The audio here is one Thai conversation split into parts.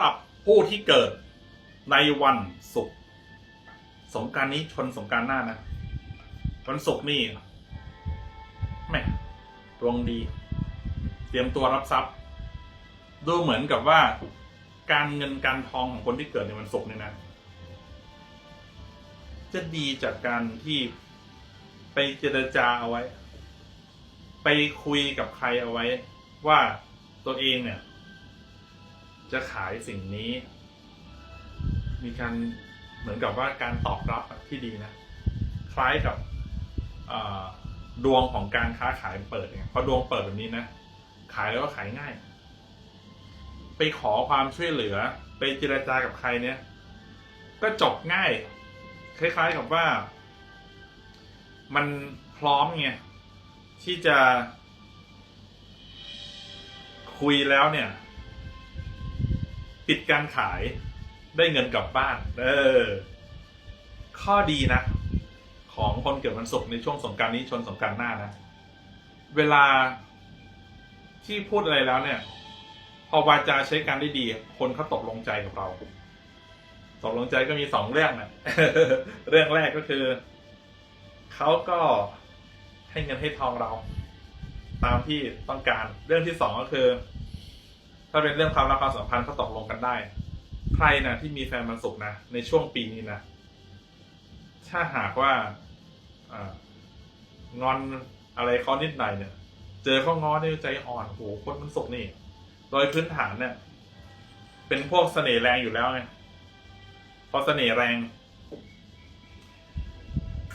กับผู้ที่เกิดในวันศุกร์สงการนี้ชนสงการหน้านะ วันศุกร์นี่แม่ดวงดี เตรียมตัวรับทรัพย์ ดูเหมือนกับว่า การเงินการทองของคนที่เกิดในวันศุกร์เนี่ยนะ จะดีจากการที่ไปเจรจาเอาไว้ ไปคุยกับใครเอาไว้ ว่าตัวเองเนี่ย จะขายสิ่งนี้ มีการเหมือนกับว่าการตอบรับที่ดีนะ คล้ายกับดวงของการค้าขายเปิดเนี่ยพอดวงเปิดแบบนี้นะ ขายแล้วก็ขายง่าย ไปขอความช่วยเหลือ ไปเจรจากับใครเนี่ย ก็จบง่าย คล้าย ๆกับว่า มันพร้อมไงที่จะคุยแล้วเนี่ย ปิดการขายได้เงินกลับบ้าน เออ ข้อดีนะ ของคนเกิดวันศุกร์ในช่วงสงการนี้ชนสงการหน้านะ เวลาที่พูดอะไรแล้วเนี่ย พอวาจาใช้การได้ดี คนเขาตกลงใจกับเรา ตกลงใจก็มีสองเรื่องนะเรื่องแรกก็คือ เขาก็ให้เงินให้ทองเรา ตามที่ต้องการ เรื่องที่สองก็คือ ถ้าเป็นเรื่องความรักความสัมพันธ์เขาตกลงกันได้ ใครนะที่มีแฟนมันสุกนะ ในช่วงปีนี้นะ ถ้าหากว่าองอนอะไรเขานิดหน่อยเนี่ย เจอเขาง้อนี่ใจอ่อนโหคนมันสุกนี่ โดยพื้นฐานเนี่ย เป็นพวกเสน่ห์แรงอยู่แล้วไง พอเสน่ห์แรง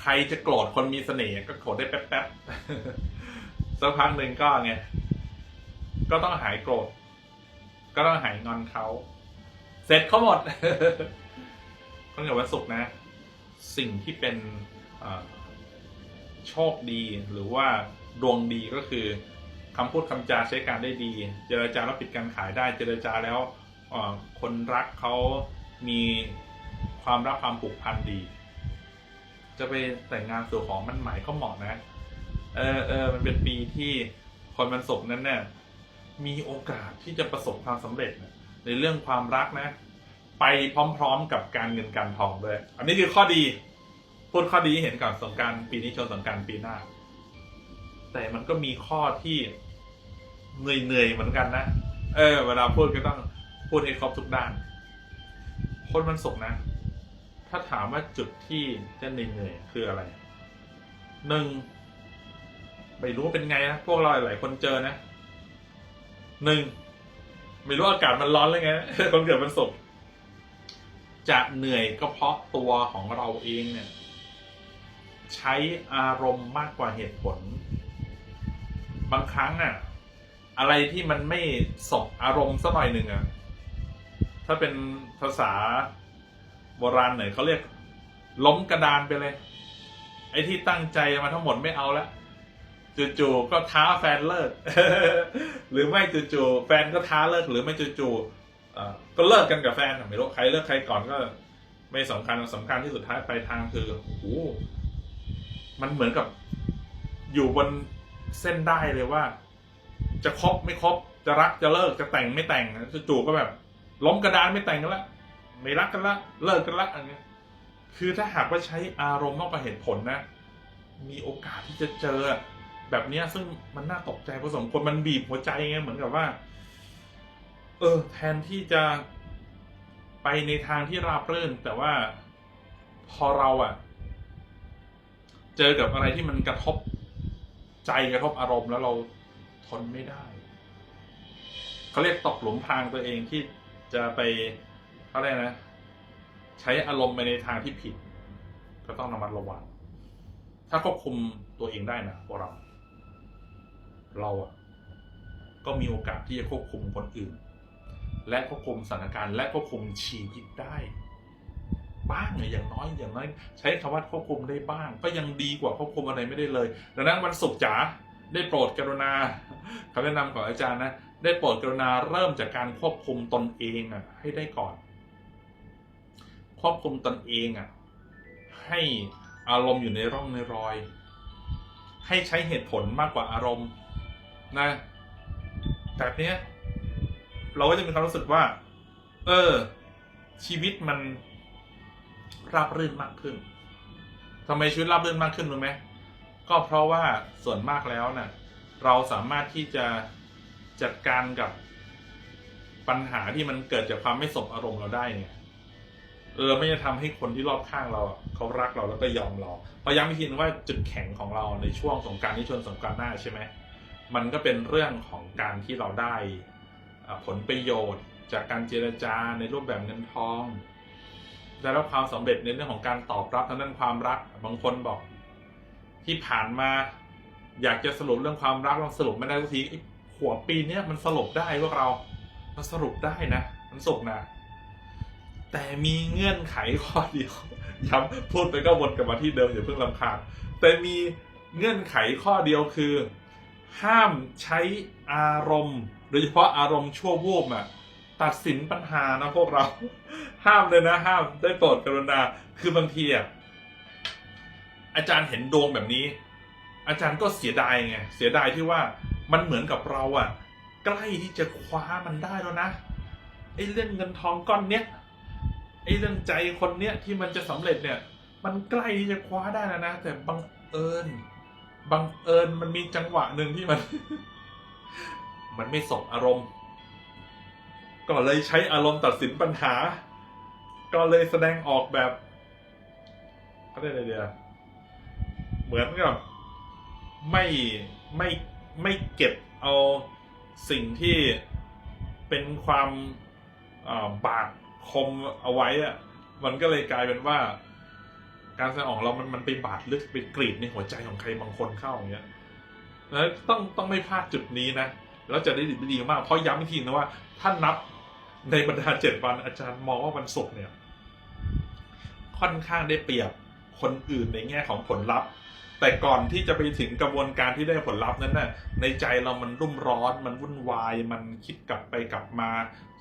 ใครจะโกรธคนมีเสน่ห์ก็โกรธได้แป๊บๆสักพักหนึ่งก็ไง ก็ต้องหายโกรธ ก็ต้องหายงอนเขา เสร็จเขาหมดคนเกิดวันศุกร์นะ สิ่งที่เป็นโชคดีหรือว่าดวงดีก็คือคำพูดคำจาใช้การได้ดี เจรจาแล้วปิดการขายได้ เจรจาแล้วคนรักเขามีความรักความผูกพันดี จะไปแต่งงานสู่ของมันหมายก็เหมาะนะ เออเออมันเป็นปีที่คนมันศุกร์นั้นเนี่ย มีโอกาสที่จะประสบความสำเร็จนะในเรื่องความรักนะ ไปพร้อมๆกับการเงินการทองด้วย อันนี้คือข้อดีพูดข้อดีเห็นก่อนสงการปีนี้ชนสงการปีหน้า แต่มันก็มีข้อที่เหนื่อยๆเหมือนกันนะเออ เวลาพูดก็ต้องพูดให้ครบทุกด้าน คนมันสุกนะ ถ้าถามว่าจุดที่จะเหนื่อยๆคืออะไรหนึ่งไม่รู้เป็นไงนะพวกเราหลายคนเจอนะ หนึ่งไม่รู้อากาศมันร้อนเลยไงคนเกิดมันสุกร์จะเหนื่อยก็เพราะตัวของเราเองเนี่ย ใช้อารมณ์มากกว่าเหตุผล บางครั้งอะอะไรที่มันไม่สบอารมณ์สักหน่อยหนึ่งอะถ้าเป็นภาษาโบราณหน่อยเขาเรียก ล้มกระดานไปเลย ไอ้ที่ตั้งใจมาทั้งหมดไม่เอาละ จู่ๆก็ท้าแฟนเลิก หรือไม่จู่ๆแฟนก็ท้าเลิก หรือไม่จู่ๆก็เลิกกันกับแฟนไม่รู้ใครเลิกใครก่อนก็ ไม่สำคัญสำคัญที่สุดท้ายปลายทางคือโอ้มันเหมือนกับ อยู่บนเส้นได้เลยว่า จะคบไม่คบจะรักจะเลิกจะแต่งไม่แต่งจู่ๆก็แบบ ล้มกระดานไม่แต่งกันละไม่รักกันละเลิกกันละอันเนี้ยคือถ้าหากว่าใช้อารมณ์มากกว่าเหตุผลนะ มีโอกาสที่จะเจอ แบบเนี้ยซึ่งมันน่าตกใจพอสมควรมันบีบหัวใจไงเหมือนกับว่า เออ แทนที่จะไปในทางที่ราบรื่น แต่ว่าพอเราอะเจอกับอะไรที่มันกระทบใจกระทบอารมณ์แล้วเราทนไม่ได้เขาเรียกตกหลุมพรางตัวเองที่จะไปเขาเรียกนะ ใช้อารมณ์ไปในทางที่ผิด ก็ต้องระมัดระวังถ้าควบคุมตัวเองได้นะพวกเรา เราอะก็มีโอกาสที่จะควบคุมคนอื่น และควบคุมสถานการณ์และควบคุมชีวิตได้บ้างเนี่ยอย่างน้อยอย่างน้อยใช้คำว่าควบคุมได้บ้าง ก็ยังดีกว่าควบคุมอะไรไม่ได้เลย ดังนั้นวันศุกร์จ๋าได้โปรดกรุณาคำแนะนำของอาจารย์นะ ได้โปรดกรุณาเริ่มจากการควบคุมตนเองอะ ให้ได้ก่อน ควบคุมตนเองอะ ให้อารมณ์อยู่ในร่องในรอย ให้ใช้เหตุผลมากกว่าอารมณ์ นะ แบบเนี้ย เราก็จะมีความรู้สึกว่า เออ ชีวิตมันราบรื่นมากขึ้นทำไมชีวิตราบรื่นมากขึ้นรู้ไหมก็เพราะว่าส่วนมากแล้วน่ะ เราสามารถที่จะจัดการกับปัญหาที่มันเกิดจากความไม่สมอารมณ์เราได้ไงเออไม่จะทำให้คนที่รอบข้างเราเขารักเราแล้วก็ยอมเราเพราะย้ำอีกทีนึงว่าจุดแข็งของเราในช่วงสงกรารที่ชนสงกรารหน้าใช่ไหม มันก็เป็นเรื่องของการที่เราได้ผลประโยชน์ จากการเจรจาในรูปแบบเงินทองได้รับความสำเร็จในเรื่องของการตอบรับทางด้านความรัก บางคนบอก ที่ผ่านมา อยากจะสรุปเรื่องความรักเราสรุปไม่ได้สักทีหัวปีเนี้ยมันสรุปได้พวกเรามันสรุปได้นะ มันสุกนะ แต่มีเงื่อนไขข้อเดียวย้ำพูดไปก็วนกลับมาที่เดิมอย่าเพิ่งลำคาญแต่มีเงื่อนไขข้อเดียวคือ ห้ามใช้อารมณ์โดยเฉพาะอารมณ์ชั่ววูบอะตัดสินปัญหานะพวกเรา ห้ามเลยนะ ห้ามได้โปรดกรุณาคือบางทีอะอาจารย์เห็นดวงแบบนี้ อาจารย์ก็เสียดายไงเสียดายที่ว่ามันเหมือนกับเราอะใกล้ที่จะคว้ามันได้แล้วนะไอ้เรื่องเงินทองก้อนเนี้ยไอ้เรื่องใจคนเนี้ยที่มันจะสำเร็จเนี่ย มันใกล้ที่จะคว้าได้แล้วนะ แต่บังเอิญ บังเอิญมันมีจังหวะหนึ่งที่มัน มันไม่สบอารมณ์ ก็เลยใช้อารมณ์ตัดสินปัญหา ก็เลยแสดงออกแบบเขาเรียกอะไรเดียวเหมือนกับไม่ไม่ไม่เก็บเอาสิ่งที่เป็นความาบาดคมเอาไว้อะมันก็เลยกลายเป็นว่า การแสดงออกเรามันมันไปบาดลึกไปกรีดในหัวใจของใครบางคนเข้าอย่างเงี้ยแล้วต้องต้องไม่พลาดจุดนี้นะแล้วจะได้ดีดีมาก เพราะย้ำอีกทีนะว่าถ้านับในบรรดาเจ็ดวันอาจารย์มองว่าวันศุกร์เนี่ย ค่อนข้างได้เปรียบคนอื่นในแง่ของผลลัพธ์ แต่ก่อนที่จะไปถึงกระบวนการที่ได้ผลลัพธ์นั้นน่ะในใจเรามันรุ่มร้อน มันวุ่นวาย มันคิดกลับไปกลับมา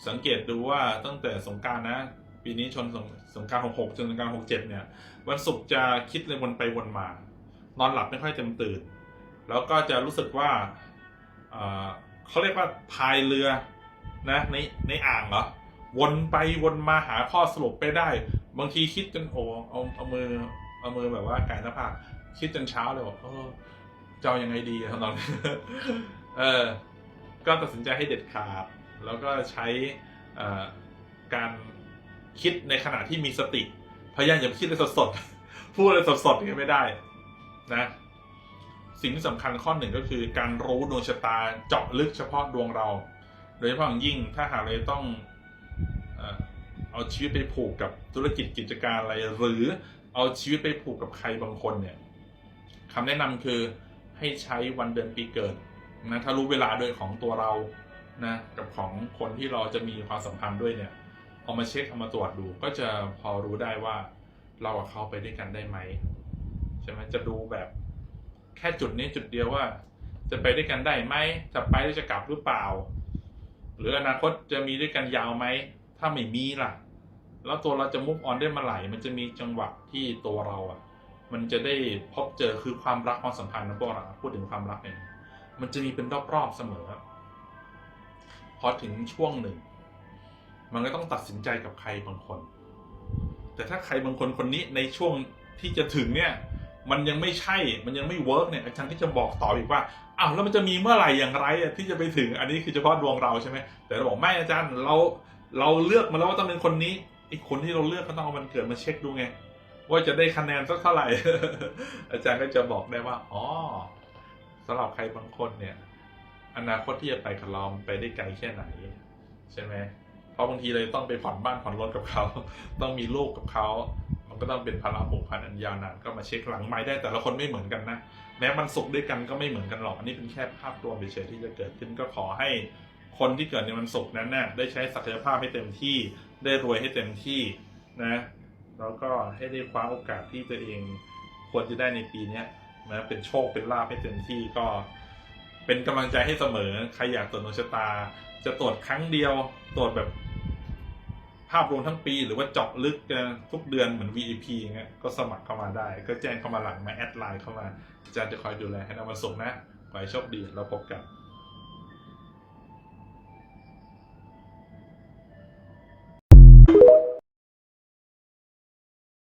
สังเกตดูว่าตั้งแต่สงการนะ ปีนี้ชนสงสงกรารหกหกจนสงกรารหกเจ็ดเนี่ย วันศุกร์จะคิดเลยวนไปวนมา นอนหลับไม่ค่อยเต็มตื่น แล้วก็จะรู้สึกว่าเขาเรียกว่าพายเรือนะในในอ่างเหรอวนไปวนมาหาข้อสรุปไปได้ บางทีคิดจนโอ้เอาเอามือเอามือแบบว่าไก่หน้าผากคิดจนเช้าเลยบอกเออจะเอายังไงดีตอนนี้เออ ก็ตัดสินใจให้เด็ดขาด แล้วก็ใช้การ คิดในขณะที่มีสติ พยายามอย่าคิดอะไรสดๆพูดอะไรสดๆอย่างนี้ไม่ได้นะสิ่งที่สำคัญข้อหนึ่งก็คือ การรู้ดวงชะตาเจาะลึกเฉพาะดวงเรา โดยเฉพาะอย่างยิ่งถ้าหากเราต้องเอาชีวิตไปผูกกับธุรกิจกิจการอะไร หรือเอาชีวิตไปผูกกับใครบางคนเนี่ยคำแนะนำคือให้ใช้วันเดือนปีเกิดนะถ้ารู้เวลาด้วยของตัวเรานะกับของคนที่เราจะมีความสัมพันธ์ด้วยเนี่ย เอามาเช็คเอามาตรวจดู ก็จะพอรู้ได้ว่าเรากับเขาไปด้วยกันได้ไหมใช่ไหมจะดูแบบแค่จุดนี้จุดเดียวว่า จะไปด้วยกันได้ไหมจะไปแล้วจะกลับหรือเปล่า หรืออนาคตจะมีด้วยกันยาวไหมถ้าไม่มีล่ะ แล้วตัวเราจะมุกออนได้เมาไหร่มันจะมีจังหวะที่ตัวเราอะ มันจะได้พบเจอคือความรักความสัมพันธ์นะพวกเราพูดถึงความรักเนี่ยมันจะมีเป็นรอบๆเสมอ พอถึงช่วงหนึ่ง มันก็ต้องตัดสินใจกับใครบางคน แต่ถ้าใครบางคนคนนี้ในช่วงที่จะถึงเนี่ย มันยังไม่ใช่ มันยังไม่เวิร์กเนี่ยอาจารย์ก็จะบอกต่ออีกว่าอ้าวแล้วมันจะมีเมื่อไหร่อย่างไรอะที่จะไปถึงอันนี้คือเฉพาะดวงเราใช่ไหมแต่เราบอกไม่อาจารย์เราเราเลือกมาแล้วว่าต้องเป็นคนนี้อีกคนที่เราเลือกก็ต้องเอาวันเกิดมาเช็คดูไง ว่าจะได้คะแนนสักเท่าไหร่ อาจารย์ก็จะบอกได้ว่าอ๋อสำหรับใครบางคนเนี่ย อนาคตที่จะไปกับเรามันไปได้ไกลแค่ไหน ใช่ไหม เพราะบางทีเลยต้องไปผ่อนบ้านผ่อนรถกับเขา ต้องมีลูกกับเขา มันก็ต้องเป็นภาระผูกพันอันยาวนานก็มาเช็คหลังไม้ได้แต่ละคนไม่เหมือนกันนะแม้มันสุขด้วยกันก็ไม่เหมือนกันหรอกอันนี้เป็นแค่ภาพรวมเฉยๆที่จะเกิดขึ้นก็ขอให้คนที่เกิดในวันศุกร์นั้นน่ะได้ใช้ศักยภาพให้เต็มที่ได้รวยให้เต็มที่นะแล้วก็ให้ได้คว้าโอกาสที่ตัวเองควรจะได้ในปีเนี้นะเป็นโชคเป็นลาภให้เต็มที่ก็ เป็นกำลังใจให้เสมอใครอยากตรวจดวงชะตา จะตรวจครั้งเดียวตรวจแบบ ภาพรวมทั้งปีหรือว่าเจาะลึกทุกเดือนเหมือน VIP อย่างเงี้ยก็สมัครเข้ามาได้ ก็แจ้งเข้ามาหลังมาแอดไลน์เข้ามาอาจารย์จะคอยดูแลให้นำมาส่งนะขอให้โชคดีแล้วพบกัน